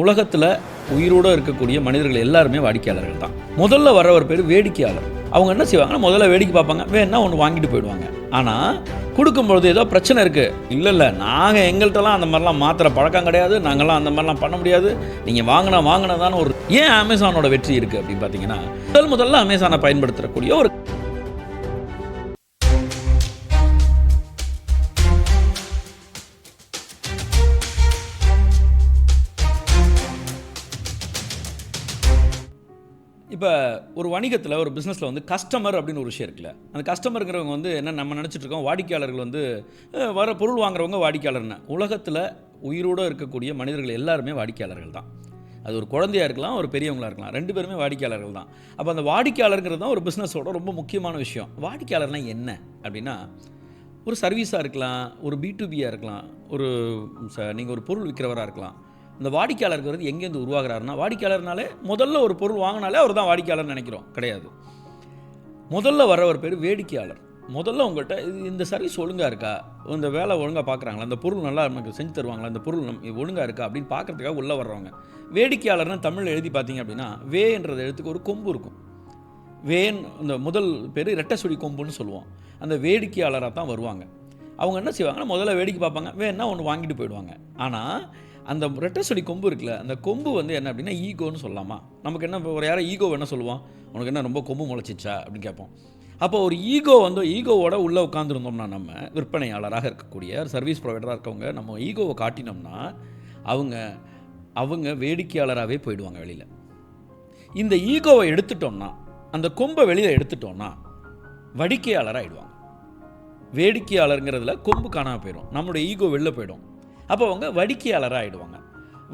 உலகத்தில் உயிரோடு இருக்கக்கூடிய மனிதர்கள் எல்லாருமே வாடிக்கையாளர்கள் தான். முதல்ல வரவர் ஒரு பேர் வேடிக்கையாளர். அவங்க என்ன செய்வாங்கன்னா முதல்ல வேடிக்கை பார்ப்பாங்க. வேணா ஒன்று வாங்கிட்டு போயிடுவாங்க. ஆனால் கொடுக்கும்பொழுது ஏதோ பிரச்சனை இருக்குது இல்லை இல்லை நாங்கள் எங்கள்கிட்டலாம் அந்த மாதிரிலாம் மாத்திர பழக்கம் கிடையாது. நாங்கள்லாம் அந்த மாதிரிலாம் பண்ண முடியாது. நீங்கள் வாங்கினா வாங்கினதான ஒரு ஏன் அமேசானோட வெற்றி இருக்குது அப்படின்னு பார்த்தீங்கன்னா முதல் முதல்ல அமேசானை பயன்படுத்தக்கூடிய ஒரு இப்போ ஒரு வணிகத்தில் ஒரு பிஸ்னஸில் வந்து கஸ்டமர் அப்படின்னு ஒரு விஷயம் இருக்குல்ல. அந்த கஸ்டமருங்கிறவங்க வந்து என்ன நம்ம நினச்சிட்ருக்கோம் வாடிக்கையாளர்கள் வந்து வர பொருள் வாங்குறவங்க வாடிக்கையாளர்னு உலகத்தில் உயிரோடு இருக்கக்கூடிய மனிதர்கள் எல்லாருமே வாடிக்கையாளர்கள் தான். அது ஒரு குழந்தையாக இருக்கலாம் ஒரு பெரியவங்களா இருக்கலாம். ரெண்டு பேருமே வாடிக்கையாளர்கள் தான். அப்போ அந்த வாடிக்கையாளருங்கிறது தான் ஒரு பிஸ்னஸோட ரொம்ப முக்கியமான விஷயம். வாடிக்கையாளர்னா என்ன? அப்படின்னா ஒரு சர்வீஸாக இருக்கலாம் ஒரு பி டு பியாக இருக்கலாம் ஒரு நீங்கள் ஒரு பொருள் விற்கிறவராக இருக்கலாம். இந்த வாடிக்கையாளருங்கிறது வந்து எங்கேருந்து உருவாகிறாருன்னா வாடிக்கையாளர்னாலே முதல்ல ஒரு பொருள் வாங்கினாலே அவர் தான் வாடிக்கையாளர் நினைக்கிறோம். கிடையாது. முதல்ல வர்றவர் பேர் வேடிக்கையாளர். முதல்ல உங்கள்கிட்ட இந்த சர்வீஸ் ஒழுங்காக இருக்கா? இந்த வேலை ஒழுங்காக பார்க்குறாங்களா அந்த பொருள் நல்லா நமக்கு செஞ்சு தருவாங்களா? அந்த பொருள் நம் ஒழுங்காக இருக்கா? அப்படின்னு பார்க்கறதுக்காக உள்ளே வர்றவங்க. வேடிக்கையாளர்னு தமிழில் எழுதி பார்த்தீங்க அப்படின்னா வேன்றது எழுத்துக்கு ஒரு கொம்பு இருக்கும். வேன் இந்த முதல் பேர் ரெட்டை சுடி கொம்புன்னு சொல்லுவோம். அந்த வேடிக்கையாளராக தான் வருவாங்க. அவங்க என்ன செய்வாங்கன்னா முதல்ல வேடிக்கை பார்ப்பாங்க. வேணா ஒன்று வாங்கிட்டு போயிடுவாங்க. ஆனால் அந்த ரெட்டை கொம்பு இருக்குல்ல அந்த கொம்பு வந்து என்ன அப்படின்னா ஈகோன்னு சொல்லலாமா? நமக்கு என்ன ஒரு யாரும் ஈகோ என்ன சொல்லுவோம் உனக்கு என்ன ரொம்ப கொம்பு முளைச்சிச்சா? அப்படின்னு கேட்போம். அப்போ ஒரு ஈகோ வந்து ஈகோவோட உள்ளே உட்காந்துருந்தோம்னா நம்ம விற்பனையாளராக இருக்கக்கூடிய சர்வீஸ் ப்ரொவைடராக இருக்கவங்க நம்ம ஈகோவை காட்டினோம்னா அவங்க அவங்க வேடிக்கையாளராகவே போயிடுவாங்க வெளியில். இந்த ஈகோவை எடுத்துட்டோம்னா அந்த கொம்பை வெளியில் எடுத்துட்டோம்னா வடிக்கையாளராக ஆகிடுவாங்க வேடிக்கையாளருங்கிறதுல கொம்பு காணாம போயிடும் நம்மளுடைய ஈகோ வெளில போயிடும். அப்போ அவங்க வடிக்கையாளராக ஆகிடுவாங்க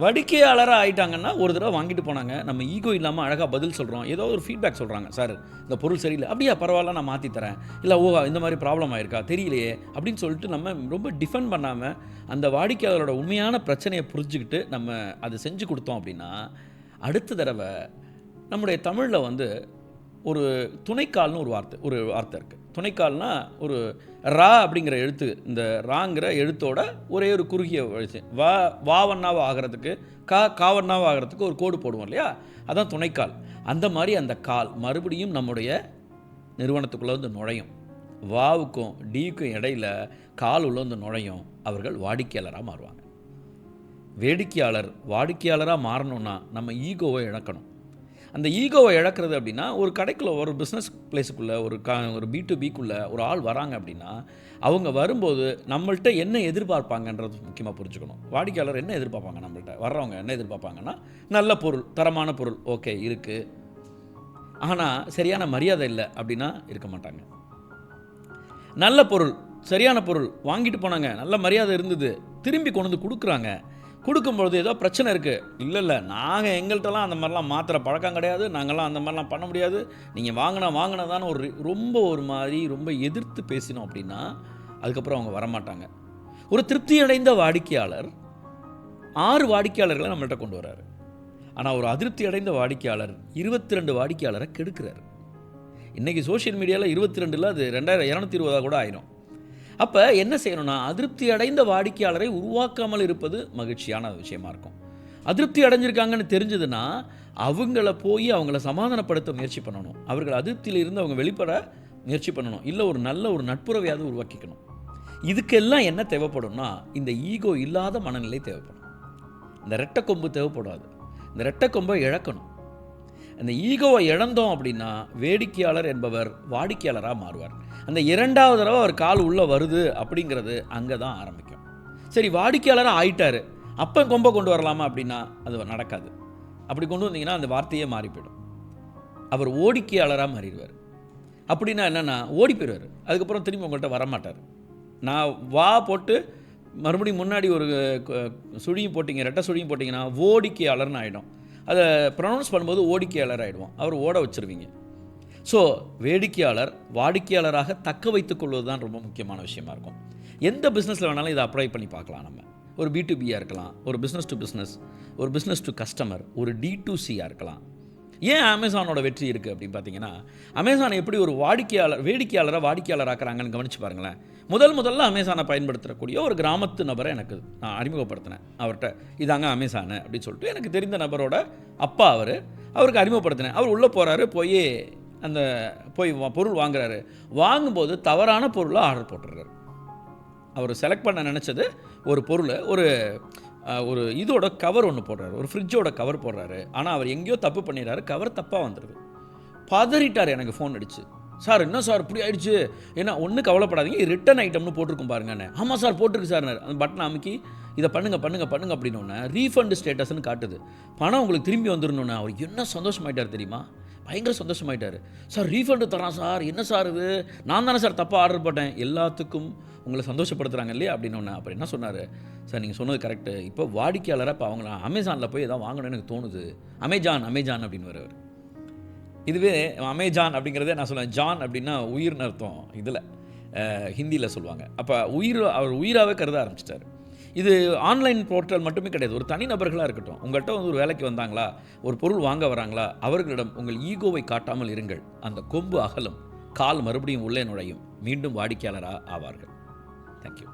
வடிக்கையாளராக ஆகிட்டாங்கன்னா ஒரு தடவை வாங்கிட்டு போனாங்க நம்ம ஈகோ இல்லாமல் அழகாக பதில் சொல்கிறோம் ஏதோ ஒரு ஃபீட்பேக் சொல்கிறாங்க சார் இந்த பொருள் சரியில்லை. அப்படியா பரவாயில்ல நான் மாற்றி தரேன். இல்லை ஓ இந்த மாதிரி ப்ராப்ளம் ஆயிருக்கா? தெரியலையே. அப்படின்னு சொல்லிட்டு நம்ம ரொம்ப டிஃபெண்ட் பண்ணாமல் அந்த வாடிக்கையாளரோட உண்மையான பிரச்சனையை புரிஞ்சுக்கிட்டு நம்ம அதை செஞ்சு கொடுத்தோம் அப்படின்னா அடுத்த தடவை நம்முடைய தமிழில் வந்து ஒரு துணைக்கால்னு ஒரு வார்த்தை ஒரு வார்த்தை இருக்குது துணைக்கால்னால் ஒரு ரா அப்படிங்கிற எழுத்து. இந்த ராங்கிற எழுத்தோட ஒரே ஒரு குறுகிய விஷயம் வா வாவண்ணாவை ஆகிறதுக்கு கா காவண்ணாவை ஆகிறதுக்கு ஒரு கோடு போடுவோம் இல்லையா? அதான் துணைக்கால். அந்த மாதிரி அந்த கால் மறுபடியும் நம்முடைய நிறுவனத்துக்குள்ளே வந்து நுழையும். வாவுக்கும் டீக்கும் இடையில கால் உள்ள வந்து நுழையும். அவர்கள் வாடிக்கையாளராக மாறுவாங்க. வேடிக்கையாளர் வாடிக்கையாளராக மாறணும்னா நம்ம ஈகோவை இழக்கணும். அந்த ஈகோவை இழக்கிறது அப்படின்னா ஒரு கடைக்குள்ளே ஒரு பிஸ்னஸ் பிளேஸுக்குள்ளே ஒரு க ஒரு பி டு பிக்குள்ளே ஒரு ஆள் வராங்க அப்படின்னா அவங்க வரும்போது நம்மள்கிட்ட என்ன எதிர்பார்ப்பாங்கன்றது முக்கியமாக புரிஞ்சுக்கணும். வாடிக்கையாளர் என்ன எதிர்பார்ப்பாங்க நம்மள்கிட்ட வர்றவங்க என்ன எதிர்பார்ப்பாங்கன்னா நல்ல பொருள் தரமான பொருள் ஓகே இருக்குது ஆனால் சரியான மரியாதை இல்லை அப்படின்னா இருக்க மாட்டாங்க. நல்ல பொருள் சரியான பொருள் வாங்கிட்டு போனாங்க நல்ல மரியாதை இருந்தது திரும்பி கொண்டு வந்து கொடுக்குறாங்க கொடுக்கும்பொழுது ஏதோ பிரச்சனை இருக்குது இல்லை இல்லை. நாங்கள் எங்கள்கிட்டலாம் அந்த மாதிரிலாம் மாத்திரை பழக்கம் கிடையாது. நாங்கள்லாம் அந்த மாதிரிலாம் பண்ண முடியாது. நீங்கள் வாங்கினா வாங்கினதான ஒரு ரொம்ப ஒரு மாதிரி ரொம்ப எதிர்த்து பேசினோம் அப்படின்னா அதுக்கப்புறம் அவங்க வரமாட்டாங்க. ஒரு திருப்தி அடைந்த வாடிக்கையாளர் ஆறு வாடிக்கையாளர்களை நம்மள்கிட்ட கொண்டு வர்றார் ஆனால் ஒரு அதிருப்தி அடைந்த வாடிக்கையாளர் இருபத்தி ரெண்டு வாடிக்கையாளரை கெடுக்கிறார். இன்றைக்கி சோஷியல் மீடியாவில் இருபத்தி ரெண்டில் அது ரெண்டாயிரம் இரநூத்தி இருபதாக கூட ஆயிரும். அப்போ என்ன செய்யணும்னா அதிருப்தி அடைந்த வாடிக்கையாளரை உருவாக்காமல் இருப்பது மகிழ்ச்சியான விஷயமா இருக்கும். அதிருப்தி அடைஞ்சிருக்காங்கன்னு தெரிஞ்சதுன்னா அவங்கள போய் அவங்கள சமாதானப்படுத்த முயற்சி பண்ணணும். அவர்கள் அதிருப்தியில் இருந்து அவங்க வெளிப்பட முயற்சி பண்ணணும். இல்லை ஒரு நல்ல ஒரு நட்புறவையாவது உருவாக்கிக்கணும். இதுக்கெல்லாம் என்ன தேவைப்படும்னா இந்த ஈகோ இல்லாத மனநிலை தேவைப்படும். இந்த ரெட்டை கொம்பு தேவைப்படாது. இந்த ரெட்டை கொம்பை இழக்கணும். அந்த ஈகோவை இழந்தோம் அப்படின்னா வேடிக்கையாளர் என்பவர் வாடிக்கையாளராக மாறுவார். அந்த இரண்டாவது தடவை அவர் கால் உள்ளே வருது அப்படிங்கிறது அங்கே தான் ஆரம்பிக்கும். சரி வாடிக்கையாளராக ஆயிட்டார். அப்போ கொம்பை கொண்டு வரலாமா அப்படின்னா அது நடக்காது. அப்படி கொண்டு வந்தீங்கன்னா அந்த வார்த்தையே மாறி போயிடும் அவர் ஓடிக்கையாளராக மாறிடுவார். அப்படின்னா என்னென்னா ஓடி போயிடுவார். அதுக்கப்புறம் திரும்பி உங்கள்கிட்ட வரமாட்டார். நான் வா போட்டு மறுபடியும் முன்னாடி ஒரு சுழியும் போட்டிங்க ரெட்டை சுழியும் போட்டிங்கன்னா ஓடிக்கையாளர்னு ஆகிடும் அதை ப்ரொனவுன்ஸ் பண்ணும்போது ஓடிக்கையாளர் ஆகிடுவோம் அவர் ஓட வச்சிருவீங்க. ஸோ வேடிக்கையாளர் வாடிக்கையாளராக தக்க வைத்துக் கொள்வது தான் ரொம்ப முக்கியமான விஷயமா இருக்கும். எந்த பிஸ்னஸில் வேணாலும் இதை அப்ளை பண்ணி பார்க்கலாம் நம்ம. ஒரு பி டு பியாக இருக்கலாம் ஒரு பிஸ்னஸ் டு பிஸ்னஸ் ஒரு பிஸ்னஸ் டு கஸ்டமர் ஒரு டி டு சியாக இருக்கலாம். ஏன் அமேசானோட வெற்றி இருக்குது அப்படின்னு பார்த்தீங்கன்னா அமேசான் எப்படி ஒரு வாடிக்கையாளர் வேடிக்கையாளரை வாடிக்கையாளர் ஆக்குறாங்கன்னு கவனிச்சு பாருங்களேன். முதல் முதல்ல அமேசானை பயன்படுத்தக்கூடிய ஒரு கிராமத்து நபரை எனக்கு நான் அறிமுகப்படுத்தினேன். அவர்கிட்ட இதாங்க அமேசானு அப்படின்னு சொல்லிட்டு எனக்கு தெரிந்த நபரோட அப்பா அவர் அவருக்கு அறிமுகப்படுத்தினேன். அவர் உள்ளே போகிறாரு போய் அந்த போய் வா- பொருள் வாங்குறாரு. வாங்கும்போது தவறான பொருளை ஆர்டர் போட்டுறாரு அவர் செலக்ட் பண்ண நினச்சது ஒரு பொருள் ஒரு ஒரு இதோட கவர் ஒன்று போடுறாரு. ஒரு ஃப்ரிட்ஜோட கவர் போடுறாரு. ஆனால் அவர் எங்கேயோ தப்பு பண்ணிடுறாரு. கவர் தப்பாக வந்துடுது. பதறிட்டார் எனக்கு ஃபோன் அடிச்சு. சார் என்ன சார் இப்படி ஆயிடுச்சு? ஏன்னா ஒன்றும் கவலைப்படாதீங்க ரிட்டன் ஐட்டம்னு போட்டிருக்கும் பாருங்கண்ணே ஆமாம் சார் போட்டிருக்கு சார் அந்த பட்டன் அமுக்கி இதை பண்ணுங்க பண்ணுங்க பண்ணுங்க அப்படின்னோடனே ரீஃபண்ட் ஸ்டேட்டஸ்னு காட்டுது. பணம் உங்களுக்கு திரும்பி வந்துடணுண்ணே அவர் என்ன சந்தோஷமாயிட்டார் தெரியுமா? பயங்கர சந்தோஷமாயிட்டார். சார் ரீஃபண்டு தரான் சார். என்ன சார் இது? நான் தானே சார் தப்பாக ஆர்டர் போட்டேன். எல்லாத்துக்கும் உங்களை சந்தோஷப்படுத்துகிறாங்க இல்லையா அப்படின்னு அப்புறம் என்ன சொன்னார்? சார் நீங்கள் சொன்னது கரெக்டு இப்போ வாடிக்கையாளராக இப்போ அவங்கள அமேசானில் போய் எதாவது வாங்கணும்னு எனக்கு தோணுது. அமேசான் அமேசான் அப்படின்னு வருவார். இதுவே அமேஜான் அப்படிங்கிறதே நான் சொல்லுவேன் ஜான் அப்படின்னா உயிர்னு அர்த்தம். இதில் ஹிந்தியில் சொல்லுவாங்க. அப்போ உயிர் அவர் உயிராகவே கருத ஆரம்பிச்சிட்டார். இது ஆன்லைன் போர்ட்டல் மட்டுமே கிடையாது. ஒரு தனிநபர்களாக இருக்கட்டும். உங்கள்கிட்ட வந்து ஒரு வேலைக்கு வந்தாங்களா? ஒரு பொருள் வாங்க வராங்களா? அவர்களிடம் உங்கள் ஈகோவை காட்டாமல் இருங்கள். அந்த கொம்பு அகலும். கால் மறுபடியும் உள்ளே நுழையும். மீண்டும் வாடிக்கையாளராக ஆவார்கள். தேங்க்யூ